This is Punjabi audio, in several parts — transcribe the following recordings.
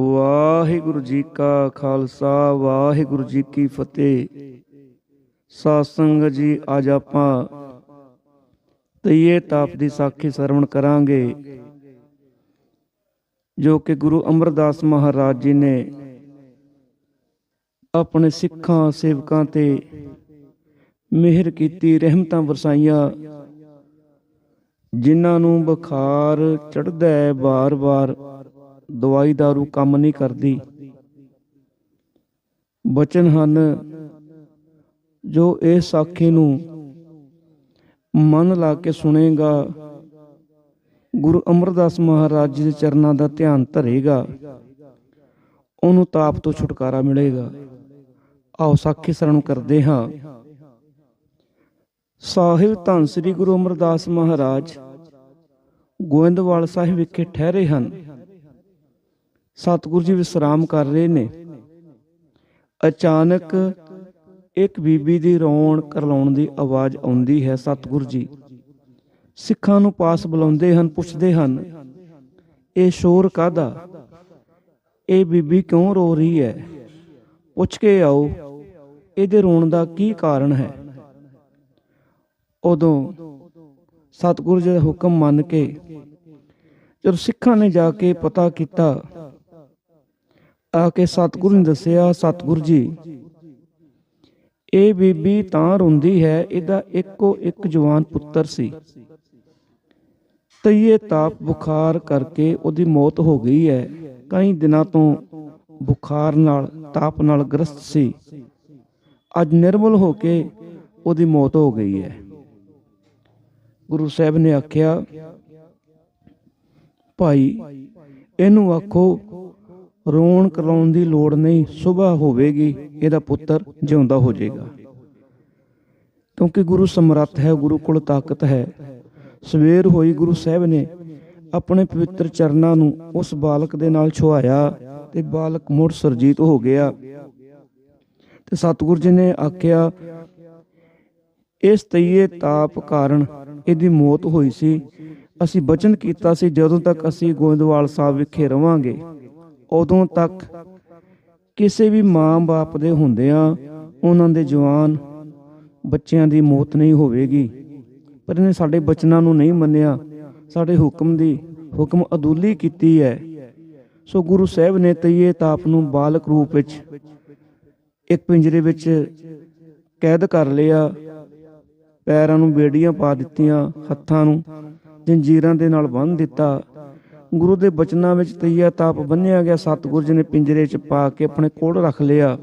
ਵਾਹਿਗੁਰੂ ਜੀ ਕਾ ਖਾਲਸਾ, ਵਾਹਿਗੁਰੂ ਜੀ ਕੀ ਫਤਿਹ। ਸਾਧ ਸੰਗਤ ਜੀ, ਅੱਜ ਆਪਾਂ ਤਈਏ ਤਾਪ ਦੀ ਸਾਖੀ ਸਰਵਣ ਕਰਾਂਗੇ, ਜੋ ਕਿ ਗੁਰੂ ਅਮਰਦਾਸ ਮਹਾਰਾਜ ਜੀ ਨੇ ਆਪਣੇ ਸਿੱਖਾਂ, ਸੇਵਕਾਂ ਤੇ ਮਿਹਰ ਕੀਤੀ, ਰਹਿਮਤਾਂ ਵਰਸਾਈਆਂ, ਜਿਨ੍ਹਾਂ ਨੂੰ ਬੁਖਾਰ ਚੜਦਾ ਹੈ ਬਾਰ-ਬਾਰ। ਦਵਾਈ ਦਾਰੂ ਕੰਮ ਨਹੀਂ ਕਰਦੀ। ਬਚਨ ਹਨ, ਜੋ ਇਹ ਸਾਖੀ ਨੂੰ ਮਨ ਲਾ ਕੇ ਸੁਣੇਗਾ, ਗੁਰੂ ਅਮਰਦਾਸ ਮਹਾਰਾਜ ਜੀ ਦੇ ਚਰਨਾਂ ਦਾ ਧਿਆਨ ਧਰੇਗਾ, ਉਹਨੂੰ ਤਾਪ ਤੋਂ ਛੁਟਕਾਰਾ ਮਿਲੇਗਾ। ਆਓ ਸਾਖੀ ਸਰਣ ਕਰਦੇ ਹਾਂ। ਸਾਹਿਬ ਧੰਨ ਸ੍ਰੀ ਗੁਰੂ ਅਮਰਦਾਸ ਮਹਾਰਾਜ, ਗੋਇੰਦਵਾਲ ਸਾਹਿਬ ਵਿਖੇ ਠਹਿਰੇ ਹਨ। ਸਤਿਗੁਰੂ ਜੀ ਵਿਸਰਾਮ ਕਰ ਰਹੇ ਨੇ। ਅਚਾਨਕ ਇੱਕ ਬੀਬੀ ਦੀ ਰੋਣ ਕਰਲਾਉਣ ਦੀ ਆਵਾਜ਼ ਆਉਂਦੀ ਹੈ ਸਤਿਗੁਰੂ ਜੀ। ਸਿੱਖਾਂ ਨੂੰ ਪਾਸ ਬੁਲਾਉਂਦੇ ਹਨ, ਪੁੱਛਦੇ ਹਨ, ਇਹ ਸ਼ੋਰ ਕਾਦਾ ਇਹ ਬੀਬੀ ਕਿਉਂ ਰੋ ਰਹੀ ਹੈ? ਪੁੱਛ ਕੇ ਆਓ, ਇਹਦੇ ਰੋਣ ਦਾ ਕੀ ਕਾਰਨ ਹੈ? ਉਦੋਂ ਸਤਿਗੁਰੂ ਜੀ ਦਾ ਹੁਕਮ ਮੰਨ ਕੇ ਜਦੋਂ ਸਿੱਖਾਂ ਨੇ ਜਾ ਕੇ ਪਤਾ ਕੀਤਾ ਆ ਕੇ ਸਤਿਗੁਰੂ ਨੇ ਦੱਸਿਆ, ਸਤਿਗੁਰ ਜੀ, ਇਹ ਬੀਬੀ ਤਾਂ ਰੋਂਦੀ ਹੈ, ਇਹਦਾ ਇੱਕੋ ਇੱਕ ਜਵਾਨ ਪੁੱਤਰ ਸੀ। ਤਈਏ ਤਾਪ ਬੁਖਾਰ ਕਰਕੇ ਉਹਦੀ ਮੌਤ ਹੋ ਗਈ ਹੈ। ਕਈ ਦਿਨਾਂ ਤੋਂ ਬੁਖਾਰ ਨਾਲ, ਤਾਪ ਨਾਲ ਗ੍ਰਸਤ ਸੀ। ਅੱਜ ਨਿਰਮਲ ਹੋ ਕੇ ਉਹਦੀ ਮੌਤ ਹੋ ਗਈ ਹੈ। ਗੁਰੂ ਸਾਹਿਬ ਨੇ ਆਖਿਆ, ਭਾਈ, ਇਹਨੂੰ ਆਖੋ ਰੋਣ ਕਰਾਉਣ ਦੀ ਲੋੜ ਨਹੀਂ ਸਵੇਰ ਹੋਵੇਗੀ, ਇਹਦਾ ਪੁੱਤਰ ਜਿਉਂਦਾ ਹੋ ਜਾਏਗਾ। ਕਿਉਂਕਿ ਗੁਰੂ ਸਮਰੱਥ ਹੈ, ਗੁਰੂ ਕੋਲ ਤਾਕਤ ਹੈ। ਸਵੇਰ ਹੋਈ ਗੁਰੂ ਸਾਹਿਬ ਨੇ ਆਪਣੇ ਪਵਿੱਤਰ ਚਰਨਾਂ ਨੂੰ ਉਸ ਬਾਲਕ ਦੇ ਨਾਲ ਛੁਆਇਆ ਤੇ ਬਾਲਕ ਮੁੜ ਸਰਜੀਤ ਹੋ ਗਿਆ। ਤੇ ਸਤਿਗੁਰੂ ਜੀ ਨੇ ਆਖਿਆ, ਇਸ ਤਈਏ ਤਾਪ ਕਾਰਨ ਇਹਦੀ ਮੌਤ ਹੋਈ ਸੀ। ਅਸੀਂ ਬਚਨ ਕੀਤਾ ਸੀ ਜਦੋਂ ਤੱਕ ਅਸੀਂ ਗੋਇੰਦਵਾਲ ਸਾਹਿਬ ਵਿਖੇ ਰਵਾਂਗੇ। ਉਦੋਂ ਤੱਕ ਕਿਸੇ ਵੀ ਮਾਂ-ਬਾਪ ਦੇ ਹੁੰਦਿਆਂ ਉਹਨਾਂ ਦੇ ਜਵਾਨ ਬੱਚਿਆਂ ਦੀ ਮੌਤ ਨਹੀਂ ਹੋਵੇਗੀ। ਪਰ ਇਹਨੇ ਸਾਡੇ ਬਚਨਾਂ ਨੂੰ ਨਹੀਂ ਮੰਨਿਆ। ਸਾਡੇ ਹੁਕਮ ਦੀ ਹੁਕਮ ਅਦੂਲੀ ਕੀਤੀ ਹੈ। ਸੋ ਗੁਰੂ ਸਾਹਿਬ ਨੇ ਤਈਏ ਤਾਪ ਨੂੰ ਬਾਲਕ ਰੂਪ ਵਿੱਚ ਇੱਕ ਪਿੰਜਰੇ ਵਿੱਚ ਕੈਦ ਕਰ ਲਿਆ। ਪੈਰਾਂ ਨੂੰ ਬੇੜੀਆਂ ਪਾ ਦਿੱਤੀਆਂ, ਹੱਥਾਂ ਨੂੰ ਜੰਜੀਰਾਂ ਦੇ ਨਾਲ ਬੰਨ੍ਹ ਦਿੱਤਾ। ਗੁਰੂ ਦੇ ਬਚਨਾਂ ਵਿੱਚ ਤਈਆ ਤਾਪ ਬੰਨਿਆ ਗਿਆ, ਸਤਿਗੁਰੂ ਜੀ ਨੇ ਪਿੰਜਰੇ 'ਚ ਪਾ ਕੇ ਆਪਣੇ ਕੋਲ ਰੱਖ ਲਿਆ।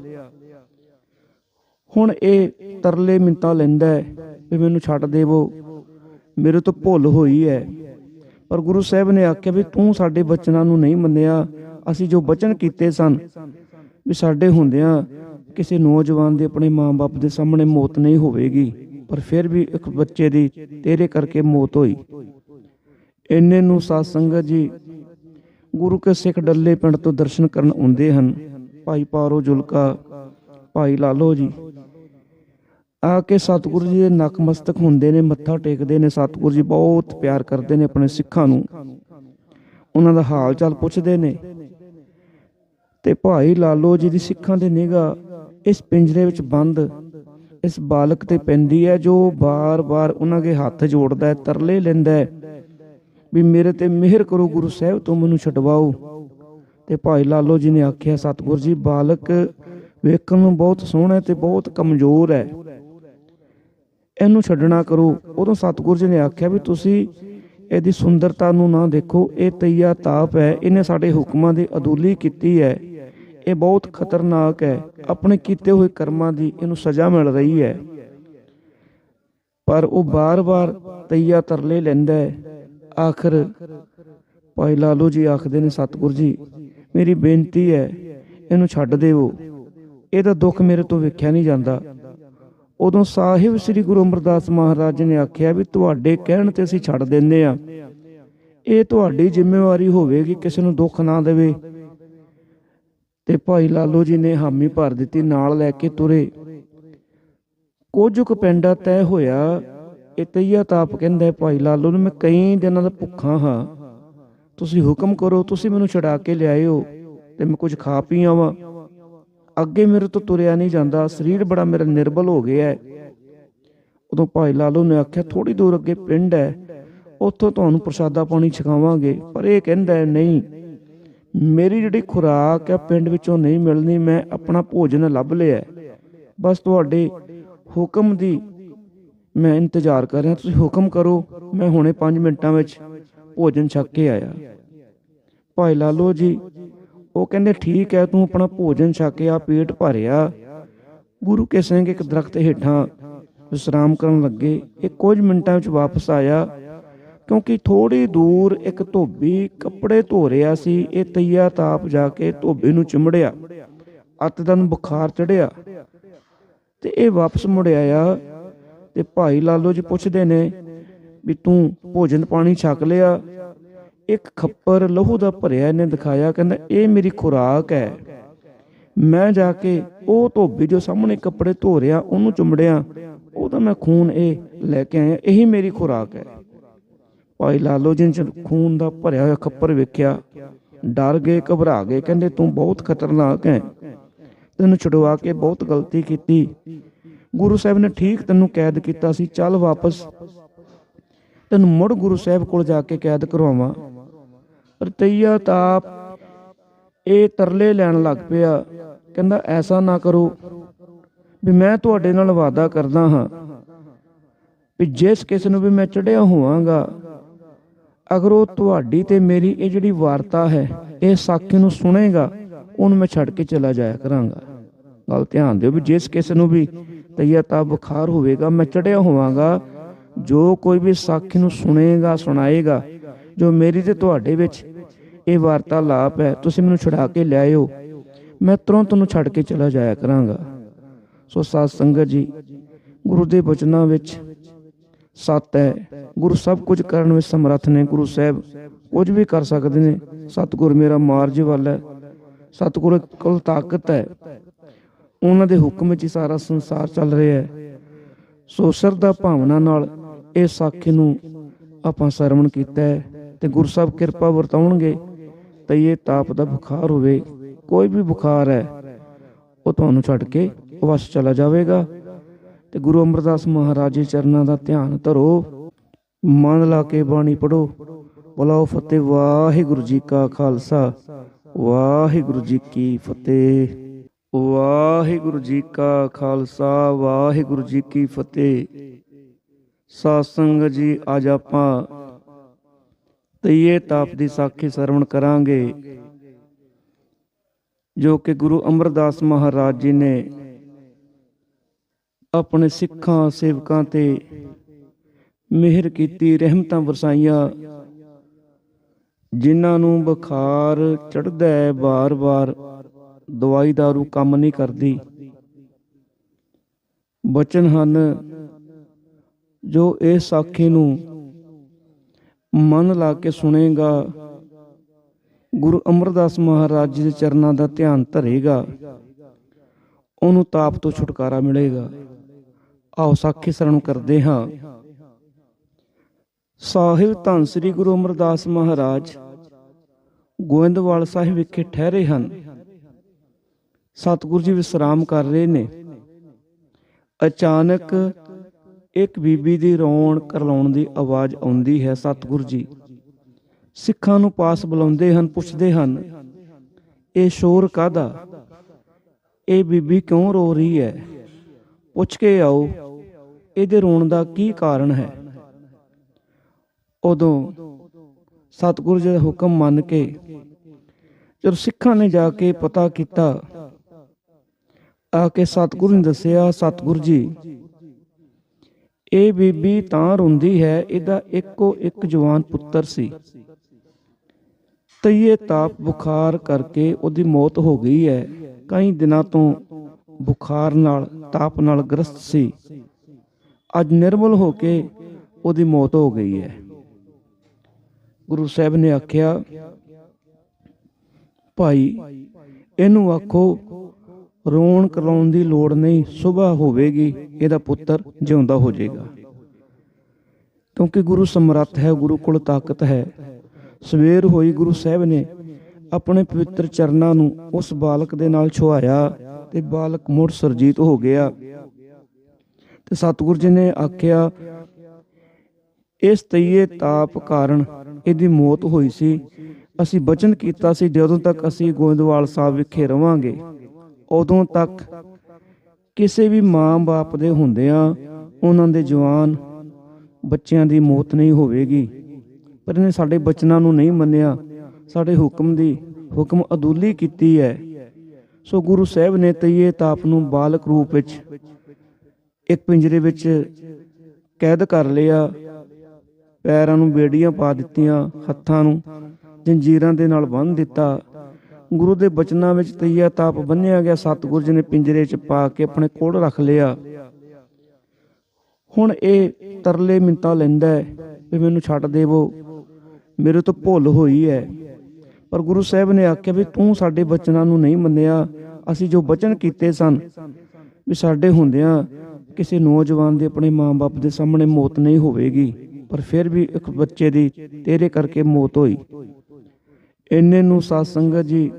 ਹੁਣ ਇਹ ਤਰਲੇ ਮਿੰਤਾ ਲੈਂਦਾ ਹੈ ਵੀ ਮੈਨੂੰ ਛੱਡ ਦੇਵੋ। ਮੇਰੇ ਤੋਂ ਭੁੱਲ ਹੋਈ ਹੈ। ਪਰ ਗੁਰੂ ਸਾਹਿਬ ਨੇ ਆਖਿਆ ਵੀ ਤੂੰ ਸਾਡੇ ਬਚਨਾਂ ਨੂੰ ਨਹੀਂ ਮੰਨਿਆ। ਅਸੀਂ ਜੋ ਬਚਨ ਕੀਤੇ ਸਨ ਵੀ ਸਾਡੇ ਹੁੰਦਿਆਂ ਕਿਸੇ ਨੌਜਵਾਨ ਦੇ ਆਪਣੇ ਮਾਂ-ਬਾਪ ਦੇ ਸਾਹਮਣੇ ਮੌਤ ਨਹੀਂ ਹੋਵੇਗੀ, ਪਰ ਫਿਰ ਵੀ ਇੱਕ ਬੱਚੇ ਦੀ ਤੇਰੇ ਕਰਕੇ ਮੌਤ ਹੋਈ। ਇੰਨੇ ਨੂੰ ਸਾਧ ਸੰਗਤ ਜੀ, ਗੁਰੂ ਕੇ ਸਿੱਖ ਡੱਲੇ ਪਿੰਡ ਤੋਂ ਦਰਸ਼ਨ ਕਰਨ ਆਉਂਦੇ ਹਨ। ਭਾਈ ਪਾਰੋ ਜੁਲਕਾ, ਭਾਈ ਲਾਲੋ ਜੀ। ਆ ਕੇ ਸਤਿਗੁਰੂ ਜੀ ਦੇ ਨਕਮਸਤਕ ਹੁੰਦੇ ਨੇ, ਮੱਥਾ ਟੇਕਦੇ ਨੇ। ਸਤਿਗੁਰੂ ਜੀ ਬਹੁਤ ਪਿਆਰ ਕਰਦੇ ਨੇ ਆਪਣੇ ਸਿੱਖਾਂ ਨੂੰ। ਉਹਨਾਂ ਦਾ ਹਾਲ ਚਾਲ ਪੁੱਛਦੇ ਨੇ। ਤੇ ਭਾਈ ਲਾਲੋ ਜੀ ਦੀ ਸਿੱਖਾਂ ਦੇ ਨਿਗਾ ਇਸ ਪਿੰਜਰੇ ਵਿੱਚ ਬੰਦ, ਇਸ ਬਾਲਕ ਤੇ ਪੈਂਦੀ ਹੈ, ਜੋ ਬਾਰ-ਬਾਰ ਉਹਨਾਂ ਦੇ ਹੱਥ ਜੋੜਦਾ ਹੈ, ਤਰਲੇ ਲੈਂਦਾ ਹੈ। ਵੀ ਮੇਰੇ ਤੇ ਮਿਹਰ ਕਰੋ ਗੁਰੂ ਸਾਹਿਬ, ਤੋਂ ਮੈਨੂੰ ਛਡਵਾਓ। ਤੇ ਭਾਈ ਲਾਲੋ ਜੀ ਨੇ ਆਖਿਆ, ਸਤਿਗੁਰੂ ਜੀ, ਬਾਲਕ ਵੇਖਣ ਨੂੰ ਬਹੁਤ ਸੋਹਣਾ ਤੇ ਬਹੁਤ ਕਮਜ਼ੋਰ ਹੈ। ਇਹਨੂੰ ਛੱਡਣਾ ਕਰੋ। ਉਦੋਂ ਸਤਿਗੁਰੂ ਜੀ ਨੇ ਆਖਿਆ ਵੀ ਤੁਸੀਂ ਇਹਦੀ ਸੁੰਦਰਤਾ ਨੂੰ ਨਾ ਦੇਖੋ, ਇਹ ਤਈਆ ਤਾਪ ਹੈ, ਇਹਨੇ ਸਾਡੇ ਹੁਕਮਾਂ ਦੀ ਅਦੂਲੀ ਕੀਤੀ ਹੈ। ਇਹ ਬਹੁਤ ਖਤਰਨਾਕ ਹੈ। ਆਪਣੇ ਕੀਤੇ ਹੋਏ ਕਰਮਾਂ ਦੀ ਇਹਨੂੰ ਸਜ਼ਾ ਮਿਲ ਰਹੀ ਹੈ। ਪਰ ਉਹ ਬਾਰ-ਬਾਰ ਤਈਆ ਤਰਲੇ ਲੈਂਦਾ ਹੈ। ਆਖਰ। ਭਾਈ ਲਾਲੂ ਜੀ ਆਖਦੇ ਨੇ, ਸਤਿਗੁਰੂ ਜੀ, ਮੇਰੀ ਬੇਨਤੀ ਹੈ, ਇਹਨੂੰ ਛੱਡ ਦੇਵੋ। ਇਹਦਾ ਦੁੱਖ ਮੇਰੇ ਤੋਂ ਵੇਖਿਆ ਨਹੀਂ ਜਾਂਦਾ। ਉਦੋਂ ਸਾਹਿਬ ਸ੍ਰੀ ਗੁਰੂ ਅਮਰਦਾਸ ਮਹਾਰਾਜ ਨੇ ਆਖਿਆ ਵੀ ਤੁਹਾਡੇ ਕਹਿਣ ਤੇ ਅਸੀਂ ਛੱਡ ਦਿੰਦੇ ਆ ਇਹ ਤੁਹਾਡੀ ਜ਼ਿੰਮੇਵਾਰੀ ਹੋਵੇਗੀ, ਕਿਸੇ ਨੂੰ ਦੁੱਖ ਨਾ ਦੇਵੇ। ਤੇ ਭਾਈ ਲਾਲੋ ਜੀ ਨੇ ਹਾਮੀ ਭਰ ਦਿੱਤੀ, ਨਾਲ ਲੈ ਕੇ ਤੁਰੇ। ਕੁਝ ਕੁ ਪਿੰਡਾ ਤੈ ਹੋਇਆ ਇਹ ਤਈਆ ਤਾਪ ਕਹਿੰਦਾ ਭਾਈ ਲਾਲੋ ਨੂੰ ਮੈਂ ਕਈ ਦਿਨਾਂ ਦਾ ਭੁੱਖਾ ਹਾਂ। ਤੁਸੀਂ ਹੁਕਮ ਕਰੋ ਤੁਸੀਂ ਮੈਨੂੰ ਛਡਾ ਕੇ ਲਿਆਇਓ ਤੇ ਮੈਂ ਕੁਝ ਖਾ ਪੀ ਆਵਾਂ। ਅੱਗੇ ਮੇਰੇ ਤੋਂ ਤੁਰਿਆ ਨਹੀਂ ਜਾਂਦਾ ਸਰੀਰ ਬੜਾ ਮੇਰਾ ਨਿਰਬਲ ਹੋ ਗਿਆ ਹੈ। ਉਦੋਂ ਭਾਈ ਲਾਲੂ ਨੇ ਆਖਿਆ ਥੋੜੀ ਦੂਰ ਅੱਗੇ ਪਿੰਡ ਹੈ ਉੱਥੋਂ ਤੁਹਾਨੂੰ ਪ੍ਰਸ਼ਾਦਾ ਪਾਣੀ ਛਕਾਵਾਂਗੇ। ਪਰ ਇਹ ਕਹਿੰਦਾ ਹੈ, ਨਹੀਂ ਮੇਰੀ ਜਿਹੜੀ ਖੁਰਾਕ ਹੈ ਪਿੰਡ ਵਿੱਚੋਂ ਨਹੀਂ ਮਿਲਣੀ ਮੈਂ ਆਪਣਾ ਭੋਜਨ ਲੱਭ ਲਿਆ ਬਸ ਤੁਹਾਡੇ ਹੁਕਮ ਦੀ ਮੈਂ ਇੰਤਜ਼ਾਰ ਕਰ ਰਿਹਾ, ਤੁਸੀਂ ਹੁਕਮ ਕਰੋ, ਮੈਂ ਹੁਣੇ 5 ਮਿੰਟਾਂ ਵਿੱਚ ਭੋਜਨ ਛਕ ਕੇ ਆਇਆ। ਭਾਈ ਲਾਲੋ ਜੀ, ਉਹ ਕਹਿੰਦੇ, ਠੀਕ ਹੈ, ਤੂੰ ਆਪਣਾ ਭੋਜਨ ਛਕ ਕੇ ਆ, ਪੇਟ ਭਰਿਆ। ਗੁਰੂ ਕੇ ਸਿੰਘ ਇੱਕ ਦਰਖਤ ਹੇਠਾਂ ਵਿਸ਼ਰਾਮ ਕਰਨ ਲੱਗੇ। ਇਹ ਕੁਝ ਮਿੰਟਾਂ ਵਿੱਚ ਵਾਪਸ ਆਇਆ, ਕਿਉਂਕਿ ਥੋੜੀ ਦੂਰ ਇੱਕ ਧੋਬੀ ਕੱਪੜੇ ਧੋ ਰਿਹਾ ਸੀ। ਇਹ ਤਈਆ ਤਾਪ ਜਾ ਕੇ ਧੋਬੀ ਨੂੰ ਚਿੰਬੜਿਆ, ਅੱਤ ਬੁਖਾਰ ਚੜਿਆ ਤੇ ਇਹ ਵਾਪਸ ਮੁੜ ਆਇਆ। ਤੇ ਭਾਈ ਲਾਲੋ ਜੀ ਪੁੱਛਦੇ ਨੇ ਵੀ ਤੂੰ ਭੋਜਨ ਪਾਣੀ ਛਕ ਲਿਆ? ਇੱਕ ਖੱਪਰ ਲਹੂ ਦਾ ਭਰਿਆ ਇਹਨੇ ਦਿਖਾਇਆ, ਕਹਿੰਦਾ, ਇਹ ਮੇਰੀ ਖੁਰਾਕ ਹੈ। ਮੈਂ ਜਾ ਕੇ ਉਹ ਧੋਬੀ ਜੋ ਸਾਹਮਣੇ ਕੱਪੜੇ ਧੋ ਰਿਹਾ ਉਹਨੂੰ ਚੁੰਮੜਿਆ, ਉਹਦਾ ਮੈਂ ਖੂਨ ਇਹ ਲੈ ਕੇ ਆਇਆ, ਇਹੀ ਮੇਰੀ ਖੁਰਾਕ ਹੈ। ਭਾਈ ਲਾਲੋ ਜੀ ਨੇ ਖੂਨ ਦਾ ਭਰਿਆ ਹੋਇਆ ਖੱਪਰ ਵੇਖਿਆ, ਡਰ ਗਏ, ਘਬਰਾ ਗਏ, ਕਹਿੰਦੇ, ਤੂੰ ਬਹੁਤ ਖਤਰਨਾਕ ਹੈ। ਤੈਨੂੰ ਛੁਡਵਾ ਕੇ ਬਹੁਤ ਗਲਤੀ ਕੀਤੀ। ਗੁਰੂ ਸਾਹਿਬ ਨੇ ਠੀਕ ਤੈਨੂੰ ਕੈਦ ਕੀਤਾ ਸੀ, ਚੱਲ ਵਾਪਸ। ਤੈਨੂੰ ਮੁੜ ਗੁਰੂ ਸਾਹਿਬ ਕੋਲ ਜਾ ਕੇ ਕੈਦ ਕਰਵਾਵਾਂ। ਰਤਈਆ ਤਾਪ ਇਹ ਤਰਲੇ ਲੈਣ ਲੱਗ ਪਿਆ। ਕਹਿੰਦਾ, ਐਸਾ ਨਾ ਕਰੋ ਵੀ ਮੈਂ ਤੁਹਾਡੇ ਨਾਲ ਵਾਅਦਾ ਕਰਦਾ ਹਾਂ ਵੀ ਜਿਸ ਕਿਸ ਨੂੰ ਵੀ ਮੈਂ ਚੜਿਆ ਹੋਵਾਂਗਾ, ਅਗਰ ਉਹ ਤੁਹਾਡੀ ਤੇ ਮੇਰੀ ਇਹ ਜਿਹੜੀ ਵਾਰਤਾ ਹੈ, ਇਹ ਸਾਖੀ ਨੂੰ ਸੁਣੇਗਾ, ਉਹਨੂੰ ਮੈਂ ਛੱਡ ਕੇ ਚਲਾ ਜਾਇਆ ਕਰਾਂਗਾ। ਗੱਲ ਧਿਆਨ ਦਿਓ ਵੀ ਜਿਸ ਕਿਸ ਨੂੰ ਵੀ ਤਈਅਤਾ ਬੁਖਾਰ ਹੋਵੇਗਾ, ਮੈਂ ਚੜਿਆ ਹੋਵਾਂਗਾ। ਜੋ ਕੋਈ ਵੀ ਸਾਖੀ ਨੂੰ ਸੁਣੇਗਾ, ਸੁਣਾਏਗਾ, ਜੋ ਮੇਰੀ ਤੇ ਤੁਹਾਡੇ ਵਿੱਚ ਇਹ ਵਾਰਤਾਲਾਪ ਹੈ, ਤੁਸੀਂ ਮੈਨੂੰ ਛੁਡਾ ਕੇ ਲਿਆਇਓ। ਮੈਂ ਤੁਰੰਤ ਉਹਨੂੰ ਛੱਡ ਕੇ ਚਲਾ ਜਾਇਆ ਕਰਾਂਗਾ। ਸੋ ਸਾਧ ਸੰਗਤ ਜੀ, ਗੁਰੂ ਦੇ ਬਚਨਾਂ ਵਿੱਚ ਸੱਤ ਹੈ। ਗੁਰੂ ਸਭ ਕੁਝ ਕਰਨ ਵਿੱਚ ਸਮਰੱਥ ਨੇ, ਗੁਰੂ ਸਾਹਿਬ ਕੁਝ ਵੀ ਕਰ ਸਕਦੇ ਨੇ। ਸਤਿਗੁਰ ਮੇਰਾ ਮਾਰਜ ਵਾਲਾ ਹੈ। ਸਤਿਗੁਰ ਕੋਲ ਤਾਕਤ ਹੈ। ਉਹਨਾਂ ਦੇ ਹੁਕਮ ਵਿੱਚ ਹੀ ਸਾਰਾ ਸੰਸਾਰ ਚੱਲ ਰਿਹਾ ਹੈ। ਸੋ ਸਰਦਾ ਭਾਵਨਾ ਨਾਲ ਇਹ ਸਾਖੀ ਨੂੰ ਆਪਾਂ ਸਰਵਣ ਕੀਤਾ ਹੈ ਤੇ ਗੁਰੂ ਸਾਹਿਬ ਕਿਰਪਾ ਵਰਤਾਉਣਗੇ ਤੇ ਇਹ ਤਾਪ ਦਾ ਬੁਖਾਰ ਹੋਵੇ, ਕੋਈ ਵੀ ਬੁਖਾਰ ਹੈ, ਉਹ ਤੁਹਾਨੂੰ ਛੱਡ ਕੇ ਵਸ ਚਲਾ ਜਾਵੇਗਾ। ਤੇ ਗੁਰੂ ਅਮਰਦਾਸ ਮਹਾਰਾਜ ਜੀ ਚਰਨਾਂ ਦਾ ਧਿਆਨ ਧਰੋ, ਮਨ ਲਾ ਕੇ ਬਾਣੀ ਪੜੋ ਬੁਲਾਓ ਫਤਿਹ, ਵਾਹਿਗੁਰੂ ਜੀ ਕਾ ਖਾਲਸਾ, ਵਾਹਿਗੁਰੂ ਜੀ ਕੀ ਫਤਿਹ। ਵਾਹਿਗੁਰੂ ਜੀ ਕਾ ਖਾਲਸਾ, ਵਾਹਿਗੁਰੂ ਜੀ ਕੀ ਫਤਿਹ। ਸਾਧ ਸੰਗਤ ਜੀ, ਅੱਜ ਆਪਾਂ ਤਈਏ ਤਾਪ ਦੀ ਸਾਖੀ ਸਰਵਣ ਕਰਾਂਗੇ, ਜੋ ਕਿ ਗੁਰੂ ਅਮਰਦਾਸ ਮਹਾਰਾਜ ਜੀ ਨੇ ਆਪਣੇ ਸਿੱਖਾਂ, ਸੇਵਕਾਂ ਤੇ ਮਿਹਰ ਕੀਤੀ, ਰਹਿਮਤਾਂ ਵਰਸਾਈਆਂ, ਜਿਨ੍ਹਾਂ ਨੂੰ ਬੁਖਾਰ ਚੜਦਾ ਹੈ ਬਾਰ-ਬਾਰ। ਦਵਾਈ ਦਾਰੂ ਕੰਮ ਨਹੀਂ ਕਰਦੀ। ਬਚਨ ਹਨ ਜੋ ਇਹ ਸਾਖੀ ਨੂੰ ਮਨ ਲਾ ਕੇ ਸੁਣੇਗਾ। ਗੁਰੂ ਅਮਰਦਾਸ ਮਹਾਰਾਜ ਜੀ ਦੇ ਚਰਨਾਂ ਦਾ ਧਿਆਨ ਧਰੇਗਾ। ਉਹਨੂੰ ਤਾਪ ਤੋਂ ਛੁਟਕਾਰਾ ਮਿਲੇਗਾ। ਆਓ ਸਾਖੀ ਸਰਣ ਕਰਦੇ ਹਾਂ। ਸਾਹਿਬ ਧੰਨ ਸ੍ਰੀ ਗੁਰੂ ਅਮਰਦਾਸ ਮਹਾਰਾਜ, ਗੋਇੰਦਵਾਲ ਸਾਹਿਬ ਵਿਖੇ ਠਹਿਰੇ ਹਨ। ਸਤਿਗੁਰੂ ਜੀ ਵਿਸਰਾਮ ਕਰ ਰਹੇ ਨੇ। ਅਚਾਨਕ ਇੱਕ ਬੀਬੀ ਦੀ ਰੋਣ ਕਰਲਾਉਣ ਦੀ ਆਵਾਜ਼ ਆਉਂਦੀ ਹੈ ਸਤਿਗੁਰੂ ਜੀ। ਸਿੱਖਾਂ ਨੂੰ ਪਾਸ ਬੁਲਾਉਂਦੇ ਹਨ, ਪੁੱਛਦੇ ਹਨ, ਇਹ ਸ਼ੋਰ ਕਾਦਾ ਇਹ ਬੀਬੀ ਕਿਉਂ ਰੋ ਰਹੀ ਹੈ? ਪੁੱਛ ਕੇ ਆਓ, ਇਹਦੇ ਰੋਣ ਦਾ ਕੀ ਕਾਰਨ ਹੈ? ਉਦੋਂ ਸਤਿਗੁਰੂ ਜੀ ਦਾ ਹੁਕਮ ਮੰਨ ਕੇ ਜਦੋਂ ਸਿੱਖਾਂ ਨੇ ਜਾ ਕੇ ਪਤਾ ਕੀਤਾ ਆ ਕੇ ਸਤਿਗੁਰੂ ਨੇ ਦੱਸਿਆ, ਸਤਿਗੁਰੂ ਜੀ, ਇਹ ਬੀਬੀ ਤਾਂ ਰੋਂਦੀ ਹੈ, ਇਹਦਾ ਇੱਕੋ ਇੱਕ ਜਵਾਨ ਪੁੱਤਰ ਸੀ। ਤਈਏ ਤਾਪ ਬੁਖਾਰ ਕਰਕੇ ਉਹਦੀ ਮੌਤ ਹੋ ਗਈ ਹੈ। ਕਈ ਦਿਨਾਂ ਤੋਂ ਬੁਖਾਰ ਨਾਲ, ਤਾਪ ਨਾਲ ਗ੍ਰਸਤ ਸੀ। ਅੱਜ ਨਿਰਮਲ ਹੋ ਕੇ ਉਹਦੀ ਮੌਤ ਹੋ ਗਈ ਹੈ। ਗੁਰੂ ਸਾਹਿਬ ਨੇ ਆਖਿਆ, ਭਾਈ, ਇਹਨੂੰ ਆਖੋ ਰੋਣ ਕਰਾਉਣ ਦੀ ਲੋੜ ਨਹੀਂ ਸਵੇਰ ਹੋਵੇਗੀ, ਇਹਦਾ ਪੁੱਤਰ ਜਿਉਂਦਾ ਹੋ ਜਾਏਗਾ। ਕਿਉਂਕਿ ਗੁਰੂ ਸਮਰੱਥ ਹੈ, ਗੁਰੂ ਕੋਲ ਤਾਕਤ ਹੈ। ਸਵੇਰ ਹੋਈ ਗੁਰੂ ਸਾਹਿਬ ਨੇ ਆਪਣੇ ਪਵਿੱਤਰ ਚਰਨਾਂ ਨੂੰ ਉਸ ਬਾਲਕ ਦੇ ਨਾਲ ਛੁਹਾਇਆ ਤੇ ਬਾਲਕ ਮੁੜ ਸਰਜੀਤ ਹੋ ਗਿਆ। ਤੇ ਸਤਿਗੁਰੂ ਜੀ ਨੇ ਆਖਿਆ, ਇਸ ਤਈਏ ਤਾਪ ਕਾਰਨ ਇਹਦੀ ਮੌਤ ਹੋਈ ਸੀ। ਅਸੀਂ ਬਚਨ ਕੀਤਾ ਸੀ ਜਦੋਂ ਤੱਕ ਅਸੀਂ ਗੋਇੰਦਵਾਲ ਸਾਹਿਬ ਵਿਖੇ ਰਵਾਂਗੇ। ਉਦੋਂ ਤੱਕ ਕਿਸੇ ਵੀ ਮਾਂ-ਬਾਪ ਦੇ ਹੁੰਦਿਆਂ ਉਹਨਾਂ ਦੇ ਜਵਾਨ ਬੱਚਿਆਂ ਦੀ ਮੌਤ ਨਹੀਂ ਹੋਵੇਗੀ। ਪਰ ਇਹਨੇ ਸਾਡੇ ਬਚਨਾਂ ਨੂੰ ਨਹੀਂ ਮੰਨਿਆ। ਸਾਡੇ ਹੁਕਮ ਦੀ, ਹੁਕਮ ਅਦੂਲੀ ਕੀਤੀ ਹੈ। ਸੋ ਗੁਰੂ ਸਾਹਿਬ ਨੇ ਤਈਏ ਤਾਪ ਨੂੰ ਬਾਲਕ ਰੂਪ ਵਿੱਚ ਇੱਕ ਪਿੰਜਰੇ ਵਿੱਚ ਕੈਦ ਕਰ ਲਿਆ। ਪੈਰਾਂ ਨੂੰ ਬੇੜੀਆਂ ਪਾ ਦਿੱਤੀਆਂ, ਹੱਥਾਂ ਨੂੰ ਜੰਜੀਰਾਂ ਦੇ ਨਾਲ ਬੰਨ੍ਹ ਦਿੱਤਾ। ਗੁਰੂ ਦੇ ਬਚਨਾਂ ਵਿੱਚ ਤਈਆ ਤਾਪ ਬੰਨਿਆ ਗਿਆ, ਸਤਿਗੁਰੂ ਜੀ ਨੇ ਪਿੰਜਰੇ 'ਚ ਪਾ ਕੇ ਆਪਣੇ ਕੋਲ ਰੱਖ ਲਿਆ। ਹੁਣ ਇਹ ਤਰਲੇ ਮਿੰਤਾ ਲੈਂਦਾ ਹੈ ਵੀ ਮੈਨੂੰ ਛੱਡ ਦੇਵੋ। ਮੇਰੇ ਤੋਂ ਭੁੱਲ ਹੋਈ ਹੈ। ਪਰ ਗੁਰੂ ਸਾਹਿਬ ਨੇ ਆਖਿਆ ਵੀ ਤੂੰ ਸਾਡੇ ਬਚਨਾਂ ਨੂੰ ਨਹੀਂ ਮੰਨਿਆ। ਅਸੀਂ ਜੋ ਬਚਨ ਕੀਤੇ ਸਨ ਵੀ ਸਾਡੇ ਹੁੰਦਿਆਂ ਕਿਸੇ ਨੌਜਵਾਨ ਦੇ ਆਪਣੇ ਮਾਂ-ਬਾਪ ਦੇ ਸਾਹਮਣੇ ਮੌਤ ਨਹੀਂ ਹੋਵੇਗੀ, ਪਰ ਫਿਰ ਵੀ ਇੱਕ ਬੱਚੇ ਦੀ ਤੇਰੇ ਕਰਕੇ ਮੌਤ ਹੋਈ। ਇੰਨੇ ਨੂੰ ਸਾਧ ਸੰਗਤ ਜੀ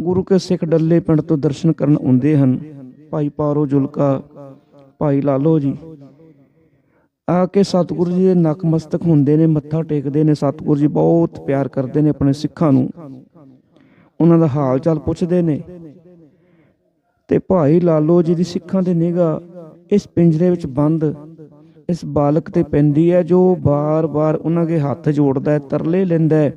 ਗੁਰੂ ਕੇ ਸਿੱਖ ਡੱਲੇ ਪਿੰਡ ਤੋਂ ਦਰਸ਼ਨ ਕਰਨ ਆਉਂਦੇ ਹਨ। ਭਾਈ ਪਾਰੋ ਜੁਲਕਾ, ਭਾਈ ਲਾਲੋ ਜੀ। ਆ ਕੇ ਸਤਿਗੁਰੂ ਜੀ ਦੇ ਨਕਮਸਤਕ ਹੁੰਦੇ ਨੇ, ਮੱਥਾ ਟੇਕਦੇ ਨੇ। ਸਤਿਗੁਰੂ ਜੀ ਬਹੁਤ ਪਿਆਰ ਕਰਦੇ ਨੇ ਆਪਣੇ ਸਿੱਖਾਂ ਨੂੰ। ਉਹਨਾਂ ਦਾ ਹਾਲ ਚਾਲ ਪੁੱਛਦੇ ਨੇ। ਤੇ ਭਾਈ ਲਾਲੋ ਜੀ ਦੀ ਸਿੱਖਾਂ ਦੇ ਨਿਗਾਹ ਇਸ ਪਿੰਜਰੇ ਵਿੱਚ ਬੰਦ। ਇਸ ਬਾਲਕ ਤੇ ਪੈਂਦੀ ਹੈ ਜੋ ਬਾਰ-ਬਾਰ ਉਹਨਾਂ ਦੇ ਹੱਥ ਜੋੜਦਾ ਹੈ, ਤਰਲੇ ਲੈਂਦਾ ਹੈ।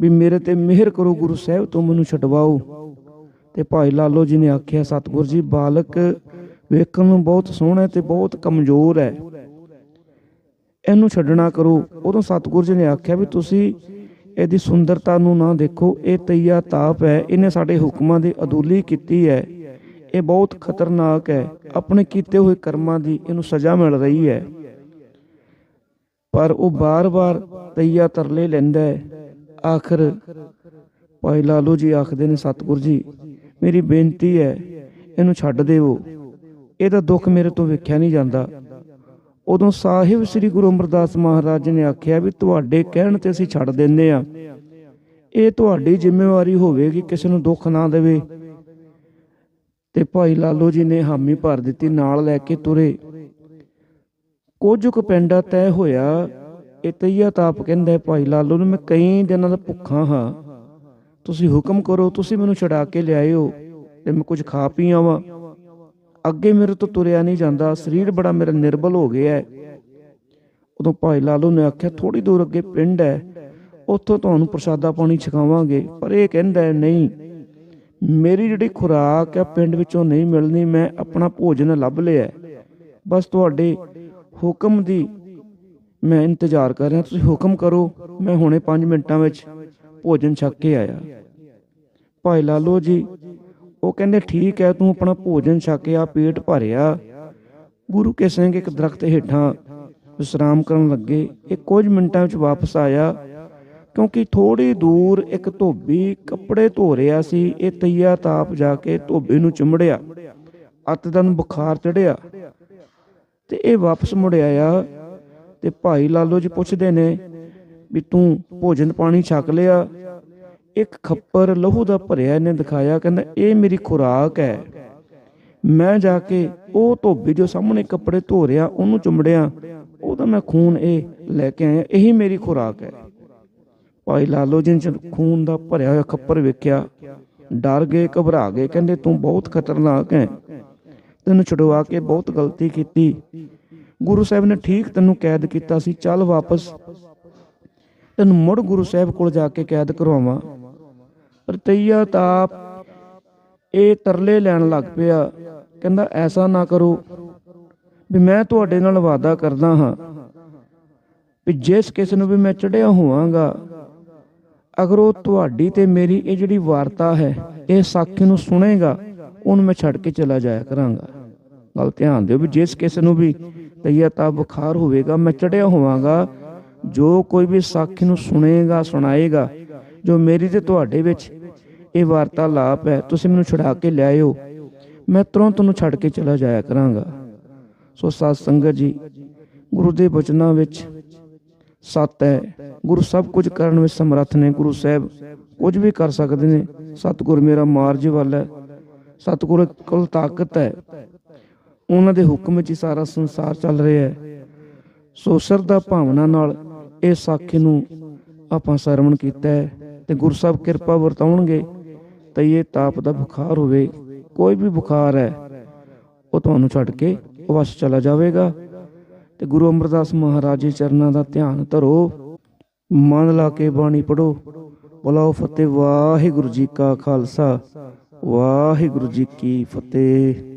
ਵੀ ਮੇਰੇ ਤੇ ਮਿਹਰ ਕਰੋ ਗੁਰੂ ਸਾਹਿਬ, ਤੋਂ ਮੈਨੂੰ ਛਡਵਾਓ। ਤੇ ਭਾਈ ਲਾਲੋ ਜੀ ਨੇ ਆਖਿਆ, ਸਤਿਗੁਰੂ ਜੀ, ਬਾਲਕ ਵੇਖਣ ਨੂੰ ਬਹੁਤ ਸੋਹਣਾ ਹੈ ਤੇ ਬਹੁਤ ਕਮਜ਼ੋਰ ਹੈ। ਇਹਨੂੰ ਛੱਡਣਾ ਕਰੋ। ਉਦੋਂ ਸਤਿਗੁਰੂ ਜੀ ਨੇ ਆਖਿਆ ਵੀ ਤੁਸੀਂ ਇਹਦੀ ਸੁੰਦਰਤਾ ਨੂੰ ਨਾ ਦੇਖੋ, ਇਹ ਤਈਆ ਤਾਪ ਹੈ, ਇਹਨੇ ਸਾਡੇ ਹੁਕਮਾਂ ਦੀ ਅਦੂਲੀ ਕੀਤੀ ਹੈ। ਇਹ ਬਹੁਤ ਖਤਰਨਾਕ ਹੈ। ਆਪਣੇ ਕੀਤੇ ਹੋਏ ਕਰਮਾਂ ਦੀ ਇਹਨੂੰ ਸਜ਼ਾ ਮਿਲ ਰਹੀ ਹੈ। ਪਰ ਉਹ ਬਾਰ-ਬਾਰ ਤਈਆ ਤਰਲੇ ਲੈਂਦਾ ਹੈ। ਆਖਰ। ਭਾਈ ਲਾਲੂ ਜੀ ਆਖਦੇ ਨੇ, ਸਤਿਗੁਰੂ ਜੀ, ਮੇਰੀ ਬੇਨਤੀ ਹੈ, ਇਹਨੂੰ ਛੱਡ ਦੇਵੋ। ਇਹਦਾ ਦੁੱਖ ਮੇਰੇ ਤੋਂ ਵੇਖਿਆ ਨਹੀਂ ਜਾਂਦਾ। ਉਦੋਂ ਸਾਹਿਬ ਸ੍ਰੀ ਗੁਰੂ ਅਮਰਦਾਸ ਮਹਾਰਾਜ ਨੇ ਆਖਿਆ ਵੀ ਤੁਹਾਡੇ ਕਹਿਣ ਤੇ ਅਸੀਂ ਛੱਡ ਦਿੰਦੇ ਆ ਇਹ ਤੁਹਾਡੀ ਜ਼ਿੰਮੇਵਾਰੀ ਹੋਵੇਗੀ, ਕਿਸੇ ਨੂੰ ਦੁੱਖ ਨਾ ਦੇਵੇ। ਤੇ ਭਾਈ ਲਾਲੋ ਜੀ ਨੇ ਹਾਮੀ ਭਰ ਦਿੱਤੀ, ਨਾਲ ਲੈ ਕੇ ਤੁਰੇ। ਕੁਝ ਕੁ ਪਿੰਡਾ ਤੈਅ ਹੋਇਆ ਇਹ ਤਈਆ ਤਾਪ ਕਹਿੰਦਾ ਭਾਈ ਲਾਲੂ ਨੂੰ ਮੈਂ ਕਈ ਦਿਨਾਂ ਦਾ ਭੁੱਖਾ ਹਾਂ। ਤੁਸੀਂ ਹੁਕਮ ਕਰੋ ਤੁਸੀਂ ਮੈਨੂੰ ਛਡਾ ਕੇ ਲਿਆਇਓ ਤੇ ਮੈਂ ਕੁਝ ਖਾ ਪੀ ਆਵਾਂ। ਅੱਗੇ ਮੇਰੇ ਤੋਂ ਤੁਰਿਆ ਨਹੀਂ ਜਾਂਦਾ ਸਰੀਰ ਬੜਾ ਮੇਰਾ ਨਿਰਬਲ ਹੋ ਗਿਆ ਹੈ। ਉਦੋਂ ਭਾਈ ਲਾਲੂ ਨੇ ਆਖਿਆ ਥੋੜੀ ਦੂਰ ਅੱਗੇ ਪਿੰਡ ਹੈ ਉੱਥੋਂ ਤੁਹਾਨੂੰ ਪ੍ਰਸ਼ਾਦਾ ਪਾਣੀ ਛਕਾਵਾਂਗੇ। ਪਰ ਇਹ ਕਹਿੰਦਾ ਹੈ, ਨਹੀਂ ਮੇਰੀ ਜਿਹੜੀ ਖੁਰਾਕ ਹੈ ਪਿੰਡ ਵਿੱਚੋਂ ਨਹੀਂ ਮਿਲਣੀ ਮੈਂ ਆਪਣਾ ਭੋਜਨ ਲੱਭ ਲਿਆ ਬਸ ਤੁਹਾਡੇ ਹੁਕਮ ਦੀ ਮੈਂ ਇੰਤਜ਼ਾਰ ਕਰ ਰਿਹਾ, ਤੁਸੀਂ ਹੁਕਮ ਕਰੋ, ਮੈਂ ਹੁਣੇ 5 ਮਿੰਟਾਂ ਵਿੱਚ ਭੋਜਨ ਛਕ ਕੇ ਆਇਆ। ਭਾਈ ਲਾਲੋ ਜੀ, ਉਹ ਕਹਿੰਦੇ, ਠੀਕ ਹੈ, ਤੂੰ ਆਪਣਾ ਭੋਜਨ ਛਕਿਆ ਪੇਟ ਭਰਿਆ। ਗੁਰੂ ਕੇ ਸਿੰਘ ਇੱਕ ਦਰਖਤ ਹੇਠਾਂ ਵਿਸਰਾਮ ਕਰਨ ਲੱਗੇ। ਇਹ ਕੁਝ ਮਿੰਟਾਂ ਵਿੱਚ ਵਾਪਸ ਆਇਆ, ਕਿਉਂਕਿ ਥੋੜੀ ਦੂਰ ਇੱਕ ਧੋਬੀ ਕੱਪੜੇ ਧੋ ਰਿਹਾ ਸੀ। ਇਹ ਤਈਆ ਤਾਪ ਜਾ ਕੇ ਧੋਬੀ ਨੂੰ ਚੁੰਮੜਿਆ ਅੱਤ ਬੁਖਾਰ ਚੜਿਆ ਤੇ ਇਹ ਵਾਪਸ ਮੁੜ ਆਇਆ। ਤੇ ਭਾਈ ਲਾਲੋ ਜੀ ਪੁੱਛਦੇ ਨੇ ਵੀ ਤੂੰ ਭੋਜਨ ਪਾਣੀ ਛਕ ਲਿਆ? ਇੱਕ ਖੱਪਰ ਲਹੂ ਦਾ ਭਰਿਆ ਇਹਨੇ ਦਿਖਾਇਆ, ਕਹਿੰਦਾ, ਇਹ ਮੇਰੀ ਖੁਰਾਕ ਹੈ। ਮੈਂ ਜਾ ਕੇ ਉਹ ਧੋਬੀ ਜੋ ਸਾਹਮਣੇ ਕੱਪੜੇ ਧੋ ਰਿਹਾ ਉਹਨੂੰ ਚੁੰਮੜਿਆ, ਉਹਦਾ ਮੈਂ ਖੂਨ ਇਹ ਲੈ ਕੇ ਆਇਆ, ਇਹੀ ਮੇਰੀ ਖੁਰਾਕ ਹੈ। ਭਾਈ ਲਾਲੋ ਜੀ ਨੇ ਖੂਨ ਦਾ ਭਰਿਆ ਹੋਇਆ ਖੱਪਰ ਵੇਖਿਆ, ਡਰ ਗਏ, ਘਬਰਾ ਗਏ, ਕਹਿੰਦੇ, ਤੂੰ ਬਹੁਤ ਖਤਰਨਾਕ ਹੈ। ਤੈਨੂੰ ਛੁਡਵਾ ਕੇ ਬਹੁਤ ਗਲਤੀ ਕੀਤੀ। ਗੁਰੂ ਸਾਹਿਬ ਨੇ ਠੀਕ ਤੈਨੂੰ ਕੈਦ ਕੀਤਾ ਸੀ, ਚੱਲ ਵਾਪਸ। ਤੈਨੂੰ ਮੁੜ ਗੁਰੂ ਸਾਹਿਬ ਕੋਲ ਜਾ ਕੇ ਕੈਦ ਕਰਵਾਵਾਂ। ਪਰ ਤਾਪ ਇਹ ਤਰਲੇ ਲੈਣ ਲੱਗ ਪਿਆ। ਕਹਿੰਦਾ, ਐਸਾ ਨਾ ਕਰੋ ਵੀ ਮੈਂ ਤੁਹਾਡੇ ਨਾਲ ਵਾਅਦਾ ਕਰਦਾ ਹਾਂ ਵੀ ਜਿਸ ਕਿਸ ਨੂੰ ਵੀ ਮੈਂ ਚੜਿਆ ਹੋਵਾਂਗਾ, ਅਗਰ ਉਹ ਤੁਹਾਡੀ ਤੇ ਮੇਰੀ ਇਹ ਜਿਹੜੀ ਵਾਰਤਾ ਹੈ, ਇਹ ਸਾਖੀ ਨੂੰ ਸੁਣੇਗਾ, ਉਹਨੂੰ ਮੈਂ ਛੱਡ ਕੇ ਚਲਾ ਜਾਇਆ ਕਰਾਂਗਾ। ਗੱਲ ਧਿਆਨ ਦਿਓ ਵੀ ਜਿਸ ਕਿਸ ਨੂੰ ਵੀ ਤਈਆ ਤਾਪ ਬੁਖਾਰ ਹੋਵੇਗਾ, ਮੈਂ ਚੜਿਆ ਹੋਵਾਂਗਾ। ਜੋ ਕੋਈ ਵੀ ਸਾਖੀ ਨੂੰ ਸੁਣੇਗਾ, ਸੁਣਾਏਗਾ, ਜੋ ਮੇਰੀ ਤੇ ਤੁਹਾਡੇ ਵਿੱਚ ਇਹ ਵਾਰਤਾਲਾਪ ਹੈ, ਤੁਸੀਂ ਮੈਨੂੰ ਛੁਡਾ ਕੇ ਲਿਆਇਓ ਮੈਂ ਤੁਰੰਤ ਉਹਨੂੰ ਛੱਡ ਕੇ ਚਲਾ ਜਾਇਆ ਕਰਾਂਗਾ। ਸੋ ਸਾਧ ਸੰਗਤ ਜੀ, ਗੁਰੂ ਦੇ ਬਚਨਾਂ ਵਿੱਚ ਸਤ ਹੈ। ਗੁਰੂ ਸਭ ਕੁਝ ਕਰਨ ਵਿੱਚ ਸਮਰੱਥ ਨੇ, ਗੁਰੂ ਸਾਹਿਬ ਕੁਝ ਵੀ ਕਰ ਸਕਦੇ ਨੇ। ਸਤਿਗੁਰ ਮੇਰਾ ਮਾਰਜ ਵੱਲ ਹੈ। ਸਤਿਗੁਰ ਕੋਲ ਤਾਕਤ ਹੈ। ਉਹਨਾਂ ਦੇ ਹੁਕਮ ਵਿੱਚ ਹੀ ਸਾਰਾ ਸੰਸਾਰ ਚੱਲ ਰਿਹਾ ਹੈ। ਸੋ ਸਰਦਾ ਭਾਵਨਾ ਨਾਲ ਇਹ ਸਾਖੀ ਨੂੰ ਆਪਾਂ ਸਰਵਣ ਕੀਤਾ ਹੈ ਤੇ ਗੁਰੂ ਸਾਹਿਬ ਕਿਰਪਾ ਵਰਤਾਉਣਗੇ ਤਾਂ ਇਹ ਤਾਪ ਦਾ ਬੁਖਾਰ ਹੋਵੇ, ਕੋਈ ਵੀ ਬੁਖਾਰ ਹੈ, ਉਹ ਤੁਹਾਨੂੰ ਛੱਡ ਕੇ ਵਸ ਚਲਾ ਜਾਵੇਗਾ। ਤੇ ਗੁਰੂ ਅਮਰਦਾਸ ਮਹਾਰਾਜ ਦੇ ਚਰਨਾਂ ਦਾ ਧਿਆਨ ਧਰੋ, ਮਨ ਲਾ ਕੇ ਬਾਣੀ ਪੜੋ ਬੁਲਾਓ ਫਤਿਹ, ਵਾਹਿਗੁਰੂ ਜੀ ਕਾ ਖਾਲਸਾ, ਵਾਹਿਗੁਰੂ ਜੀ ਕੀ ਫਤਿਹ।